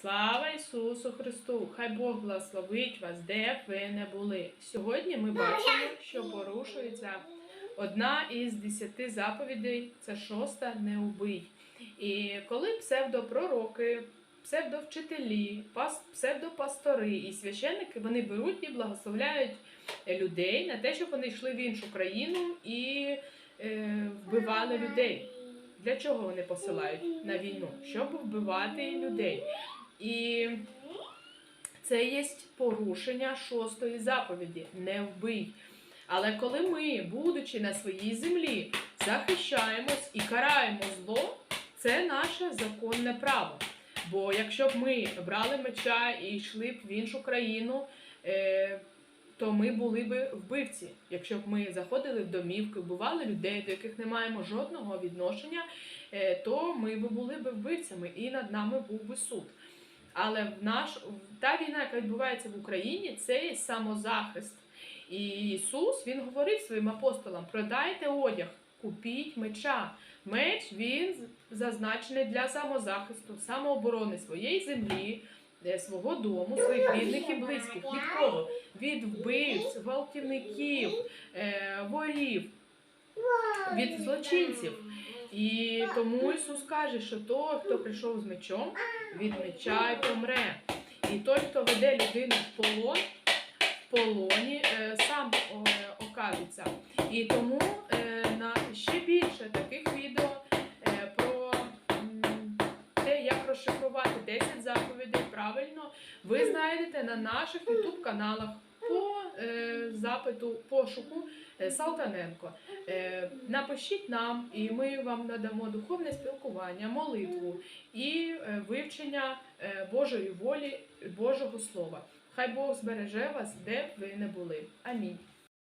Слава Ісусу Христу! Хай Бог благословить вас, де б ви не були. Сьогодні ми бачимо, що порушується одна із десяти заповідей, це шоста не убий. І коли псевдопророки, псевдовчителі, пас- псевдопастори і священники вони беруть і благословляють людей на те, щоб вони йшли в іншу країну і е, вбивали людей. Для чого вони посилають на війну? Щоб вбивати людей. І це є порушення шостої заповіді не вбий. Але коли ми, будучи на своїй землі, захищаємось і караємо зло, це наше законне право. Бо якщо б ми брали меча і йшли б в іншу країну, е, то ми були б вбивці. Якщо б ми заходили в домівки, вбивали людей, до яких не маємо жодного відношення, е, то ми б були б вбивцями і над нами був би суд. Але в наш та війна, яка відбувається в Україні, це самозахист. І Ісус він говорив своїм апостолам: продайте одяг, купіть меча. Меч він зазначений для самозахисту, самооборони своєї землі, е, свого дому, своїх рідних і близьких. Від кого? Від вбивць, гвалтівників, е, ворів, від злочинців. І тому Ісус каже, що той, хто прийшов з мечом, від меча й помре. І той, хто веде людину в полон, в полоні, е, сам окажеться. І тому е, на ще більше таких відео е, про те, як розшифрувати 10 заповідей правильно, ви знайдете на наших YouTube каналах запиту пошуку е, Салтаненко. Е, напишіть нам, і ми вам надамо духовне спілкування, молитву і е, вивчення е, Божої волі, Божого Слова. Хай Бог збереже вас, де б ви не були. Амінь.